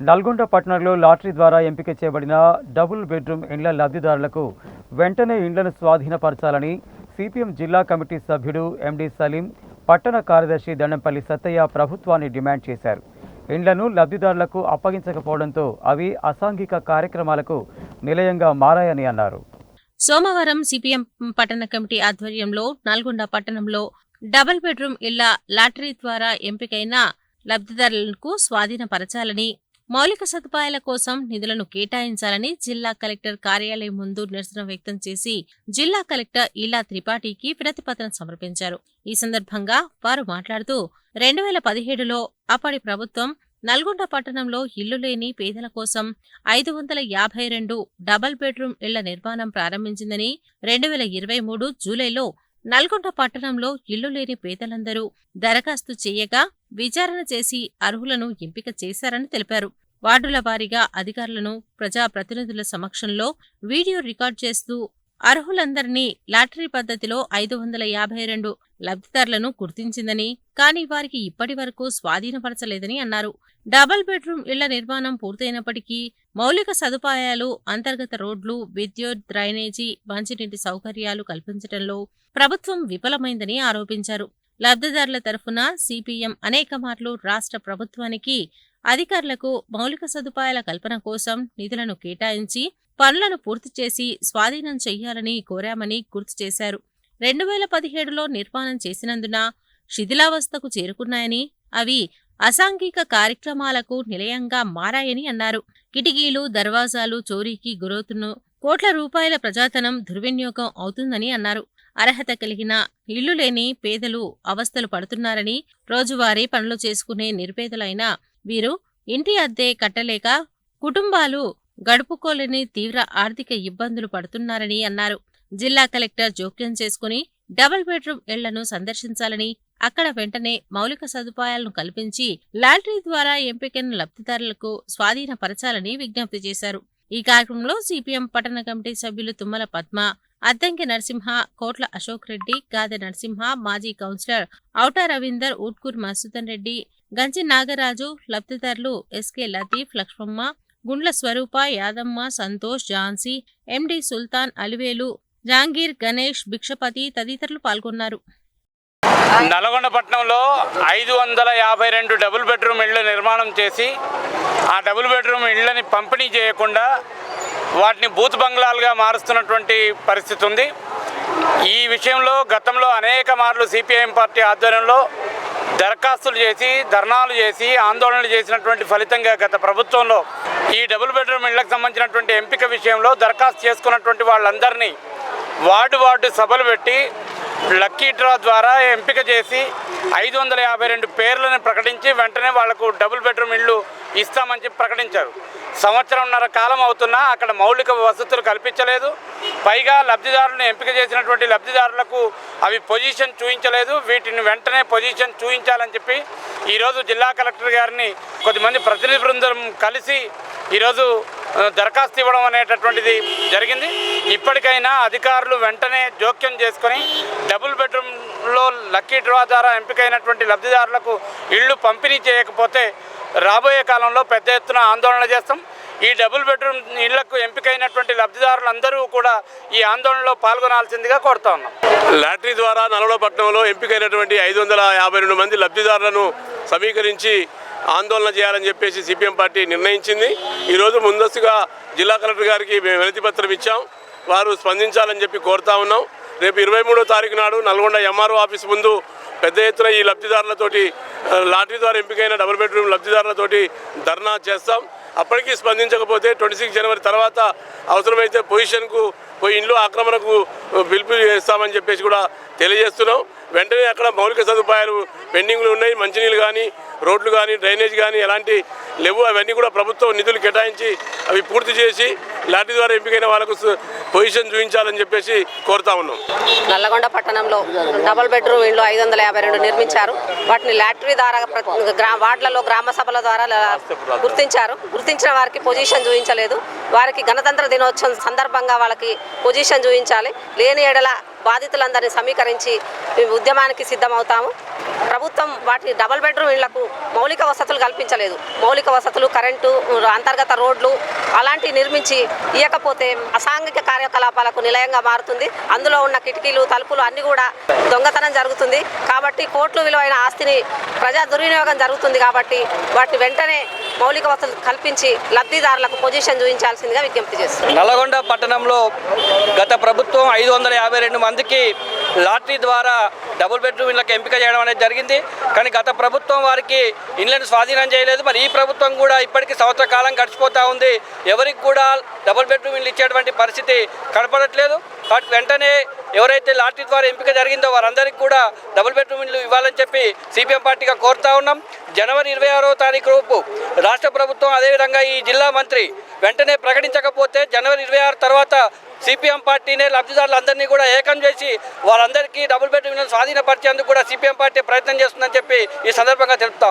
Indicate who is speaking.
Speaker 1: నల్గొండ పట్టణంలో లాటరీ ద్వారా ఎంపిక చేయబడిన డబుల్ బెడ్రూమ్ ఇండ్ల లబ్ధిదారులకు వెంటనే ఇండ్లను స్వాధీనపరచాలని సిపిఎం జిల్లా కమిటీ సభ్యుడు ఎండి సలీం పట్టణ కార్యదర్శి దండంపల్లి సత్తయ్య ప్రభుత్వాన్ని డిమాండ్ చేశారు. ఇండ్లను లబ్ధిదారులకు అప్పగించకపోవడంతో అవి అసాంఘిక కార్యక్రమాలకు నిలయంగా మారాయని అన్నారు.
Speaker 2: సోమవారం సిపిఎం పట్టణ కమిటీ ఆధ్వర్యంలో నల్గొండ పట్టణంలో డబుల్ బెడ్రూమ్ ఇళ్ళ లాటరీ ద్వారా ఎంపికైన లబ్ధిదారులకు స్వాధీనపరచాలని మౌలిక సదుపాయాల కోసం నిధులను కేటాయించాలని జిల్లా కలెక్టర్ కార్యాలయం ముందు నిరసన వ్యక్తం చేసి జిల్లా కలెక్టర్ ఇలా త్రిపాఠికి వినతిపత్రం సమర్పించారు. ఈ సందర్భంగా వారు మాట్లాడుతూ రెండు వేల పదిహేడులో అప్పటి ప్రభుత్వం నల్గొండ పట్టణంలో ఇల్లు లేని పేదల కోసం ఐదు వందల యాభై రెండు డబల్ బెడ్రూమ్ ఇళ్ళ నిర్మాణం ప్రారంభించిందని రెండు వేల ఇరవై మూడు జూలైలో నల్గొండ పట్టణంలో ఇల్లు లేని పేదలందరూ దరఖాస్తు చేయగా విచారణ చేసి అర్హులను ఎంపిక చేశారని తెలిపారు. వార్డుల వారీగా అధికారులను ప్రజాప్రతినిధుల సమక్షంలో వీడియో రికార్డ్ చేస్తూ అర్హులందరినీ లాటరీ పద్ధతిలో ఐదు వందల యాభై రెండు లబ్ధిదారులను గుర్తించిందని కానీ వారికి ఇప్పటి వరకు స్వాధీనపరచలేదని అన్నారు. డబుల్ బెడ్రూమ్ ఇళ్ళ నిర్మాణం పూర్తయినప్పటికీ మౌలిక సదుపాయాలు అంతర్గత రోడ్లు విద్యుత్ డ్రైనేజీ మంచినీటి సౌకర్యాలు కల్పించడంలో ప్రభుత్వం విఫలమైందని ఆరోపించారు. లబ్ధిదారుల తరఫున సిపిఎం అనేక మార్లు రాష్ట్ర ప్రభుత్వానికి అధికారులకు మౌలిక సదుపాయాల కల్పన కోసం నిధులను కేటాయించి పనులను పూర్తి చేసి స్వాధీనం చేయాలని కోరామని గుర్తు చేశారు. రెండు వేల పదిహేడులో నిర్మాణం చేసినందున శిథిలావస్థకు చేరుకున్నాయని అవి అసాంఘిక కార్యక్రమాలకు నిలయంగా మారాయని అన్నారు. కిటికీలు దర్వాజాలు చోరీకి గురవుతున్న కోట్ల రూపాయల ప్రజాతనం దుర్వినియోగం అవుతుందని అన్నారు. అర్హత కలిగిన ఇల్లు లేని పేదలు అవస్థలు పడుతున్నారని రోజువారీ పనులు చేసుకునే నిరుపేదలైన వీరు ఇంటి అద్దె కట్టలేక కుటుంబాలు గడుపుకోలేని తీవ్ర ఆర్థిక ఇబ్బందులు పడుతున్నారని అన్నారు. జిల్లా కలెక్టర్ జోక్యం చేసుకుని డబుల్ బెడ్రూమ్ ఇళ్ళను సందర్శించాలని అక్కడ వెంటనే మౌలిక సదుపాయాలను కల్పించి లాటరీ ద్వారా ఎంపికైన లబ్ధిదారులకు స్వాధీనపరచాలని విజ్ఞప్తి చేశారు. ఈ కార్యక్రమంలో సిపిఎం పట్టణ కమిటీ సభ్యులు తుమ్మల పద్మ అద్దంకి నరసింహ కోట్ల అశోక్ రెడ్డి గాదె నరసింహ మాజీ కౌన్సిలర్ ఔటా రవీందర్ ఊట్కూర్ మసూదన్ రెడ్డి గంజి నాగరాజు లబ్ధిదారులు ఎస్కే లతీఫ్ లక్ష్మమ్మ గుండ్ల స్వరూప యాదమ్మ సంతోష్ ఝాన్సీ ఎండి సుల్తాన్ అలివేలు జాంగీర్ గణేష్ భిక్షపతి తదితరులు పాల్గొన్నారు.
Speaker 3: నల్గొండ పట్టణంలో ఐదు వందల యాభై రెండు డబుల్ బెడ్రూమ్ ఇళ్ళు నిర్మాణం చేసి ఆ డబుల్ బెడ్రూమ్ ఇళ్ళని పంపిణీ చేయకుండా వాటిని బూత్ బంగ్లాలుగా మారుస్తున్నటువంటి పరిస్థితి ఉంది. ఈ విషయంలో గతంలో అనేక మార్లు సిపిఐఎం పార్టీ ఆధ్వర్యంలో దరఖాస్తులు చేసి ధర్నాలు చేసి ఆందోళనలు చేసినటువంటి ఫలితంగా గత ప్రభుత్వంలో ఈ డబుల్ బెడ్రూమ్ ఇళ్ళకు సంబంధించినటువంటి ఎంపిక విషయంలో దరఖాస్తు చేసుకున్నటువంటి వాళ్ళందరినీ వార్డు వార్డు సభలు పెట్టి లక్కీ డ్రా ద్వారా ఎంపిక చేసి ఐదు వందల యాభై రెండు పేర్లను ప్రకటించి వెంటనే వాళ్ళకు డబుల్ బెడ్రూమ్ ఇళ్ళు ఇస్తామని చెప్పి ప్రకటించారు. సంవత్సరంన్నర కాలం అవుతున్నా అక్కడ మౌలిక వసతులు కల్పించలేదు. పైగా లబ్ధిదారులను ఎంపిక చేసినటువంటి లబ్ధిదారులకు అవి పొజిషన్ చూపించలేదు వీటిని వెంటనే పొజిషన్ చూపించాలని చెప్పి ఈరోజు జిల్లా కలెక్టర్ గారిని కొద్దిమంది ప్రతినిధి బృందం కలిసి ఈరోజు దరఖాస్తు ఇవ్వడం అనేటటువంటిది జరిగింది. ఇప్పటికైనా అధికారులు వెంటనే జోక్యం చేసుకొని డబుల్ బెడ్రూమ్లో లక్కీ డ్రా ద్వారా ఎంపికైనటువంటి లబ్ధిదారులకు ఇళ్ళు పంపిణీ చేయకపోతే రాబోయే కాలంలో పెద్ద ఎత్తున ఆందోళన చేస్తాం. ఈ డబుల్ బెడ్రూమ్ ఇళ్ళకు ఎంపికైనటువంటి లబ్ధిదారులందరూ కూడా ఈ ఆందోళనలో పాల్గొనాల్సిందిగా కోరుతా ఉన్నాం.
Speaker 4: లాటరీ ద్వారా నల్లపట్నంలో ఎంపికైనటువంటి ఐదు వందల యాభై రెండు మంది లబ్ధిదారులను సమీకరించి ఆందోళన చేయాలని చెప్పేసి సిపిఎం పార్టీ నిర్ణయించింది. ఈరోజు ముందస్తుగా జిల్లా కలెక్టర్ గారికి మేము వినతిపత్రం ఇచ్చాం. వారు స్పందించాలని చెప్పి కోరుతా ఉన్నాం. రేపు ఇరవై మూడో తారీఖు నాడు నల్గొండ ఎంఆర్ఓ ఆఫీస్ ముందు పెద్ద ఎత్తున ఈ లబ్ధిదారులతోటి లాటరీ ద్వారా ఎంపికైన డబుల్ బెడ్రూమ్ లబ్ధిదారులతోటి ధర్నా చేస్తాం. అప్పటికీ స్పందించకపోతే ట్వంటీ సిక్స్ జనవరి తర్వాత అవసరమైతే పొజిషన్కు పోయి ఇండ్లు ఆక్రమణకు పిలుపు చేస్తామని చెప్పేసి కూడా తెలియజేస్తున్నాం. వెంటనే అక్కడ మౌలిక సదుపాయాలు పెండింగ్లు ఉన్నాయి. మంచినీళ్ళు కానీ రోడ్లు కానీ డ్రైనేజ్ కానీ ఎలాంటి లేవు. అవన్నీ కూడా ప్రభుత్వం నిధులు కేటాయించి అవి పూర్తి చేసి లాటరీ ద్వారా ఎంపికైన వాళ్ళకు పొజిషన్ చూపించాలని చెప్పేసి కోరుతా ఉన్నాం.
Speaker 5: నల్లగొండ పట్టణంలో డబుల్ బెడ్రూమ్ ఇండ్లు ఐదు వందల యాభై రెండు నిర్మించారు. వాటిని లాటరీ ద్వారా వార్డులలో గ్రామ సభల ద్వారా గుర్తించారు. గుర్తించిన వారికి పొజిషన్ చూపించలేదు. వారికి గణతంత్ర దినోత్సవం సందర్భంగా వాళ్ళకి పొజిషన్ చూపించాలి. లేని ఎడల బాధితులందరినీ సమీకరించి ఉద్యమానికి సిద్ధమవుతాము. ప్రభుత్వం వాటి డబుల్ బెడ్రూమ్ ఇళ్ళకు మౌలిక వసతులు కల్పించలేదు. మౌలిక వసతులు కరెంటు అంతర్గత రోడ్లు అలాంటివి నిర్మించి ఇవ్వకపోతే అసాంఘిక కార్యకలాపాలకు నిలయంగా మారుతుంది. అందులో ఉన్న కిటికీలు తలుపులు అన్ని కూడా దొంగతనం జరుగుతుంది. కాబట్టి కోట్లు విలువైన ఆస్తిని ప్రజా దుర్వినియోగం జరుగుతుంది కాబట్టి వాటిని వెంటనే మౌలిక వసతులు కల్పించి లబ్ధిదారులకు పొజిషన్ చూపించాల్సిందిగా విజ్ఞప్తి చేస్తుంది
Speaker 6: నల్లగొండ పట్టణంలో గత ప్రభుత్వం ఐదు వందల యాభై రెండు మందికి లాటరీ ద్వారా డబుల్ బెడ్రూమ్ ఇళ్ళకి ఎంపిక చేయడం అనేది జరిగింది. కానీ గత ప్రభుత్వం వారికి ఇళ్ళను స్వాధీనం చేయలేదు. మరి ఈ ప్రభుత్వం కూడా ఇప్పటికీ సంవత్సర కాలం గడిచిపోతూ ఉంది. ఎవరికి కూడా డబుల్ బెడ్రూమ్ ఇల్లు ఇచ్చేటువంటి పరిస్థితి కనపడట్లేదు. కాబట్టి వెంటనే ఎవరైతే లాటరీ ద్వారా ఎంపిక జరిగిందో వారందరికీ కూడా డబుల్ బెడ్రూమ్ ఇల్లు ఇవ్వాలని చెప్పి సిపిఎం పార్టీగా కోరుతా ఉన్నాం. జనవరి ఇరవై ఆరో తారీఖు లోపు రాష్ట్ర ప్రభుత్వం అదేవిధంగా ఈ జిల్లా మంత్రి వెంటనే ప్రకటించకపోతే జనవరి ఇరవై ఆరు తర్వాత సిపిఎం పార్టీనే లబ్ధిదారులందరినీ కూడా ఏకం చేసి వారందరికీ డబుల్ బెడ్రూమ్ ఇళ్ళను స్వాధీనపరిచేందుకు కూడా సిపిఎం పార్టీ ప్రయత్నం చేస్తుందని చెప్పి ఈ సందర్భంగా తెలుపుతా